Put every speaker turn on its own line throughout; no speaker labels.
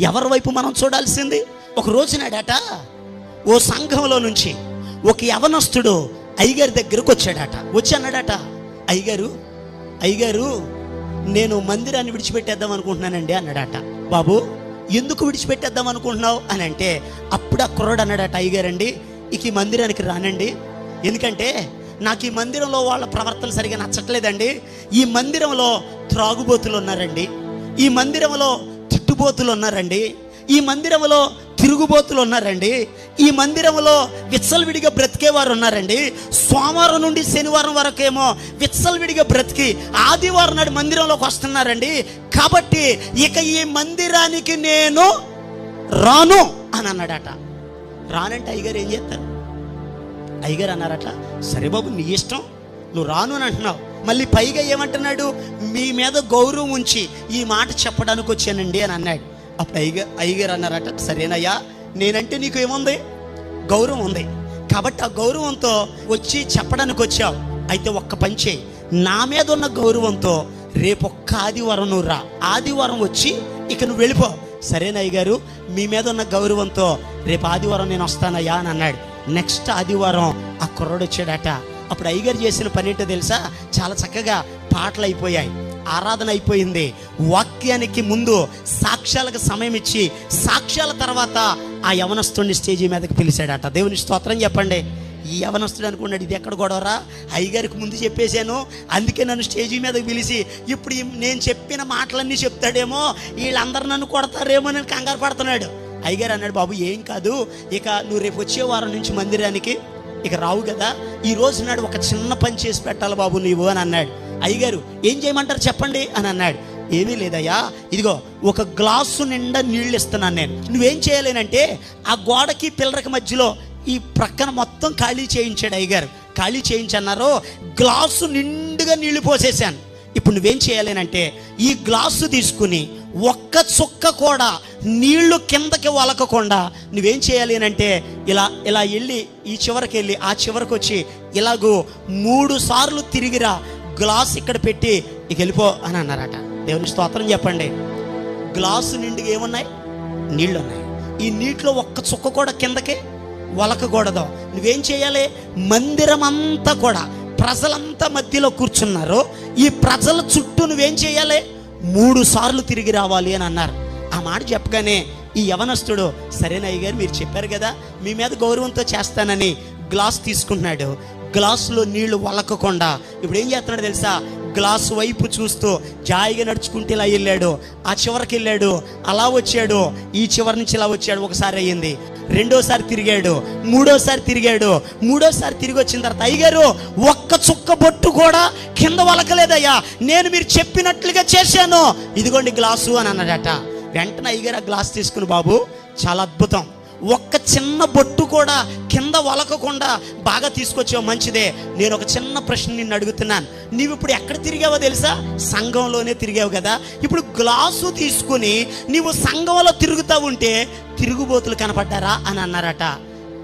ఎవరి వైపు మనం చూడాల్సింది? ఒక రోజునాడట ఓ సంఘంలో నుంచి ఒక యవనస్తుడు అయ్యగారి దగ్గరకు వచ్చాడట. వచ్చి అన్నాడట అయ్యగారు అయ్యగారు నేను మందిరాన్ని విడిచిపెట్టేద్దాం అనుకుంటున్నానండి అన్నాడట. బాబు ఎందుకు విడిచిపెట్టేద్దాం అనుకుంటున్నావు? అని అంటే అప్పుడు ఆ కుర్రాడు అన్నాడట అయ్యగారండి ఇక ఈ మందిరానికి రానండి. ఎందుకంటే నాకు ఈ మందిరంలో వాళ్ళ ప్రవర్తన సరిగా నచ్చట్లేదండి. ఈ మందిరంలో త్రాగుబోతులు ఉన్నారండి. ఈ మందిరంలో తిట్టుబోతులు ఉన్నారండి. ఈ మందిరంలో తిరుగుబోతులు ఉన్నారండి. ఈ మందిరంలో విచ్చలవిడిగా బ్రతికేవారు ఉన్నారండి. సోమవారం నుండి శనివారం వరకేమో విచ్చలవిడిగా బ్రతికి ఆదివారం నాడు మందిరంలోకి వస్తున్నారండి. కాబట్టి ఇక ఈ మందిరానికి నేను రాను అని అన్నాడట. రానంటే అయ్యగారు ఏం చేస్తారు? అయ్యగారు అన్నారట సరే బాబు నీ ఇష్టం. నువ్వు రాను అని అంటున్నావు. మళ్ళీ పైగా ఏమంటున్నాడు? మీ మీద గౌరవం ఉంచి ఈ మాట చెప్పడానికి వచ్చానండి అని అన్నాడు. అప్పుడు అయ్యగా అయ్యగారు అన్నారట సరేనయ్యా నేనంటే నీకు ఏముంది? గౌరవం ఉంది. కాబట్టి ఆ గౌరవంతో వచ్చి చెప్పడానికి వచ్చావు. అయితే ఒక్క పని చేయి. నా మీద ఉన్న గౌరవంతో రేపు ఒక్క ఆదివారం నువ్వు రా. ఆదివారం వచ్చి ఇక నువ్వు వెళ్ళిపో. సరేనయ్య గారు మీ మీద ఉన్న గౌరవంతో రేపు ఆదివారం నేను వస్తానయ్యా అని అన్నాడు. నెక్స్ట్ ఆదివారం ఆ కుర్రోడు వచ్చాడట. అప్పుడు అయ్యగారు చేసిన పని ఏంటో తెలుసా? చాలా చక్కగా పాటలు అయిపోయాయి. ఆరాధన అయిపోయింది. వాక్యానికి ముందు సాక్ష్యాలకు సమయం ఇచ్చి సాక్ష్యాల తర్వాత ఆ యవనస్తుడిని స్టేజీ మీదకి పిలిచాడట. దేవుని స్తోత్రం చెప్పండి. ఈ యవనస్తుడు అనుకున్నాడు ఇది ఎక్కడ గొడవరా? అయ్యగారికి ముందు చెప్పేశాను. అందుకే నన్ను స్టేజీ మీదకి పిలిచి ఇప్పుడు నేను చెప్పిన మాటలన్నీ చెప్తాడేమో వీళ్ళందరూ నన్ను కొడతారేమో నేను కంగారు పడుతున్నాడు. అయ్యగారు అన్నాడు బాబు ఏం కాదు. ఇక నువ్వు రేపు వచ్చే వారం నుంచి మందిరానికి ఇక రావు కదా ఈ రోజు నాడు ఒక చిన్న పని చేసి పెట్టాలి బాబు నీవు అని అన్నాడు. అయ్యగారు ఏం చేయమంటారు చెప్పండి అని అన్నాడు. ఏమీ లేదయ్యా ఇదిగో ఒక గ్లాసు నిండా నీళ్ళు ఇస్తున్నాను నేను. నువ్వేం చేయలేనంటే ఆ గోడకి పిల్లరకి మధ్యలో ఈ ప్రక్కన మొత్తం ఖాళీ చేయించాడు అయ్యగారు. ఖాళీ చేయించన్నారు గ్లాసు నిండుగా నీళ్ళు పోసేసాను ఇప్పుడు నువ్వేం చేయాలేనంటే ఈ గ్లాసు తీసుకుని ఒక్క చుక్క కూడా నీళ్ళు కిందకి వలకకుండా నువ్వేం చేయాలి అని అంటే ఇలా ఇలా వెళ్ళి ఈ చివరికి వెళ్ళి ఆ చివరికి వచ్చి ఇలాగూ మూడు సార్లు తిరిగిరా గ్లాస్ ఇక్కడ పెట్టి ఇక వెళ్ళిపో అని అన్నారట. దేవుని స్తోత్రం చెప్పండి. గ్లాసు నిండుగా ఏమున్నాయి? నీళ్ళు ఉన్నాయి ఈ నీటిలో ఒక్క చుక్క కూడా కిందకి వలకకూడదు. నువ్వేం చేయాలి? మందిరం అంతా కూడా ప్రజలంతా మధ్యలో కూర్చున్నారు. ఈ ప్రజల చుట్టూ నువ్వేం చేయాలి? మూడు సార్లు తిరిగి రావాలి అని అన్నారు. ఆ మాట చెప్పగానే ఈ యవనస్తుడు సరేనయ్య గారు మీరు చెప్పారు కదా మీ మీద గౌరవంతో చేస్తానని గ్లాస్ తీసుకుంటున్నాడు. గ్లాసులో నీళ్ళు వలకకుండా. ఇప్పుడు ఏం చేస్తున్నాడు తెలుసా? గ్లాస్ వైపు చూస్తూ జాయిగా నడుచుకుంటూ ఇలా వెళ్ళాడు. ఆ చివరికి వెళ్ళాడు. అలా వచ్చాడు. ఈ చివరి నుంచి ఇలా వచ్చాడు. ఒకసారి అయ్యింది. రెండోసారి తిరిగాడు. మూడోసారి తిరిగాడు. మూడోసారి తిరిగి వచ్చిన తర్వాత అయ్యగారు ఒక్క చుక్క బొట్టు కూడా కింద వలకలేదయ్యా. నేను మీరు చెప్పినట్లుగా చేశాను. ఇదిగోండి గ్లాసు అని అన్నాడట. వెంటనే అయ్యగారు ఆ గ్లాస్ తీసుకుని బాబు చాలా అద్భుతం. ఒక్క చిన్న బొట్టు కూడా కింద వలకకుండా బాగా తీసుకొచ్చావు మంచిదే. నేను ఒక చిన్న ప్రశ్న నిన్ను అడుగుతున్నాను. నీవు ఇప్పుడు ఎక్కడ తిరిగావో తెలుసా? సంఘంలోనే తిరిగావు కదా. ఇప్పుడు గ్లాసు తీసుకుని నీవు సంఘంలో తిరుగుతూ ఉంటే తిరుగుబోతులు కనపడ్డారా? అని అన్నారట.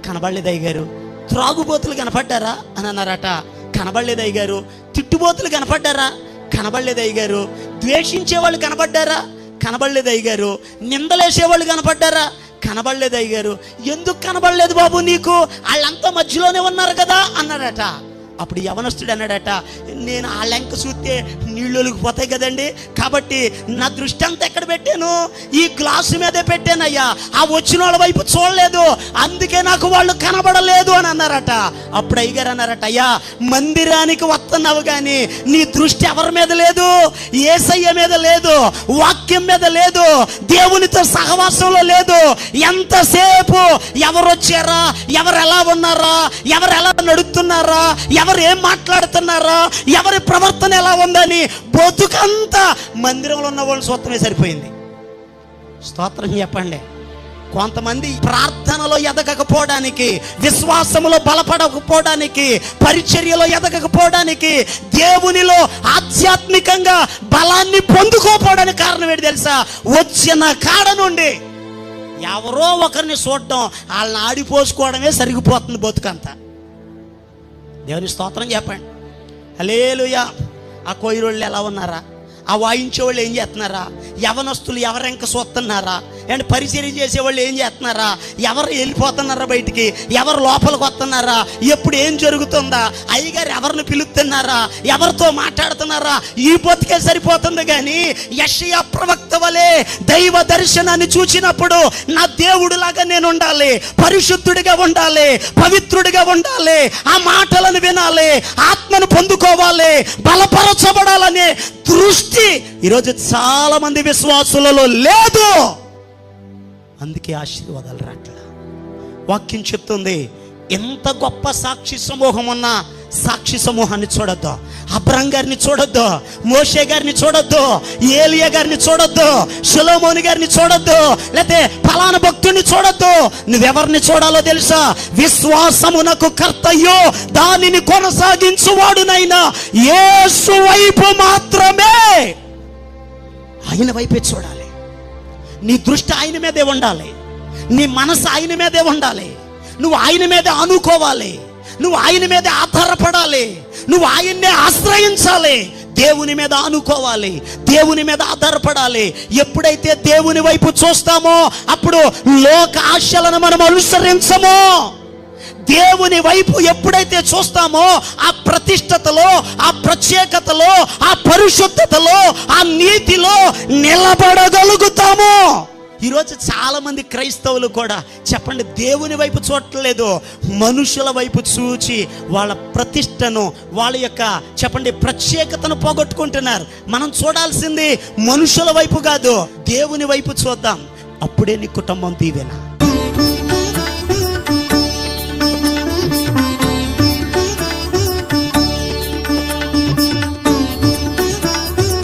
కనబడలేదు అయ్యగారు. త్రాగుబోతులు కనపడ్డారా? అని అన్నారట. కనబడలేదు అయ్యగారు. తిట్టుబోతులు కనపడ్డారా? కనబడలేదు అయ్యగారు. ద్వేషించే వాళ్ళు కనపడ్డారా? కనబడలేదు అయ్యగారు. నిందలేసే వాళ్ళు కనపడ్డారా? కనబడలేదు అయ్యగారు. ఎందుకు కనబడలేదు బాబు నీకు? వాళ్ళంతా మధ్యలోనే ఉన్నారు కదా అన్నాడట అప్పుడు యవనస్తుడు అన్నాడట నేను ఆ లెంక చూస్తే నీళ్ళు పోతాయి కదండి. కాబట్టి నా దృష్టి అంతా ఎక్కడ పెట్టాను? ఈ గ్లాసు మీదే పెట్టానయ్యా. ఆ వచ్చిన వాళ్ళ వైపు చూడలేదు. అందుకే నాకు వాళ్ళు కనబడలేదు అని అన్నారట. అప్పుడు అయ్యగారు అన్నారట అయ్యా మందిరానికి వస్తున్నావు కానీ నీ దృష్టి ఎవరి మీద లేదు? ఏసయ్య మీద లేదు? వాక్యం మీద లేదు? దేవునితో సహవాసంలో లేదు? ఎంతసేపు ఎవరు వచ్చారా ఎవరు ఎలా ఉన్నారా? ఎవరు ఎలా నడుస్తున్నారా? ఎవరు ఏం మాట్లాడుతున్నారో ఎవరి ప్రవర్తన ఎలా ఉందని బతుకంతా మందిరంలో ఉన్న వాళ్ళు సూత్రమే సరిపోయింది. స్తోత్రం చెప్పండి. కొంతమంది ప్రార్థనలో ఎదగకపోవడానికి విశ్వాసములో బలపడకపోవడానికి పరిచర్యలో ఎదగకపోవడానికి దేవునిలో ఆధ్యాత్మికంగా బలాన్ని పొందుకోపోవడానికి కారణం ఏంటి తెలుసా? వచ్చిన కాడ నుండి ఎవరో ఒకరిని చూడటం వాళ్ళని ఆడిపోసుకోవడమే సరిగిపోతుంది బతుకంతా. దేవుని స్తోత్రం చెప్పండి. హలేలుయా ఆ కోయిరోళ్ళు ఎలా ఉన్నారా? ఆ వాయించే వాళ్ళు ఏం చేస్తున్నారా? యవనస్తులు ఎవరెంక చూస్తున్నారా అండ్ పరిచయం చేసేవాళ్ళు ఏం చేస్తున్నారా? ఎవరు వెళ్ళిపోతున్నారా బయటికి? ఎవరు లోపలికి వస్తున్నారా? ఎప్పుడు ఏం జరుగుతుందా? అయ్యగారు ఎవరిని పిలుస్తున్నారా? ఎవరితో మాట్లాడుతున్నారా? ఈ బతికే సరిపోతుంది కానీ యషయ ప్రవక్త వలె దైవ దర్శనాన్ని చూచినప్పుడు నా దేవుడిలాగా నేను ఉండాలి. పరిశుద్ధుడిగా ఉండాలి. పవిత్రుడిగా ఉండాలి. ఆ మాటలను వినాలి. ఆత్మను పొందుకోవాలి. బలపరచబడాలనే దృష్టి ఈరోజు చాలా మంది విశ్వాసులలో లేదు. అందుకే ఆశీర్వాదాలు రాట్లా. వాక్యం చెప్తుంది ఎంత గొప్ప సాక్షి సమూహం ఉన్నా సాక్షి సమూహాన్ని చూడొద్దు. అబ్రహం గారిని చూడొద్దు మోషే గారిని చూడొద్దు ఏలియా గారిని చూడొద్దు సులోమోని గారిని చూడొద్దు లేకపోతే ఫలానా భక్తుని చూడొద్దు. నువ్వెవరిని చూడాలో తెలుసా? విశ్వాసమునకు కర్తయ్యో దానిని కొనసాగించువాడునైనా యేసు వైపు మాత్రమే. ఆయన వైపే చూడాలి. నీ దృష్టి ఆయన మీదే ఉండాలి. నీ మనసు ఆయన మీదే ఉండాలి. నువ్వు ఆయన మీదే అనుకోవాలి. నువ్వు ఆయన మీదే ఆధారపడాలి. నువ్వు ఆయన్నే ఆశ్రయించాలి. దేవుని మీద అనుకోవాలి. దేవుని మీద ఆధారపడాలి. ఎప్పుడైతే దేవుని వైపు చూస్తామో అప్పుడు లోక ఆశలను మనం అనుసరించము. దేవుని వైపు ఎప్పుడైతే చూస్తామో ఆ ప్రతిష్టతలో ఆ ప్రత్యేకతలో ఆ పరిశుద్ధతలో ఆ నీతిలో నిలబడగలుగుతాము. ఈరోజు చాలా మంది క్రైస్తవులు కూడా చెప్పండి దేవుని వైపు చూడట్లేదు మనుషుల వైపు చూచి వాళ్ళ ప్రతిష్టను వాళ్ళ యొక్క చెప్పండి ప్రత్యేకతను పోగొట్టుకుంటున్నారు. మనం చూడాల్సింది మనుషుల వైపు కాదు దేవుని వైపు చూద్దాం. అప్పుడే నీ కుటుంబం దీవెనా.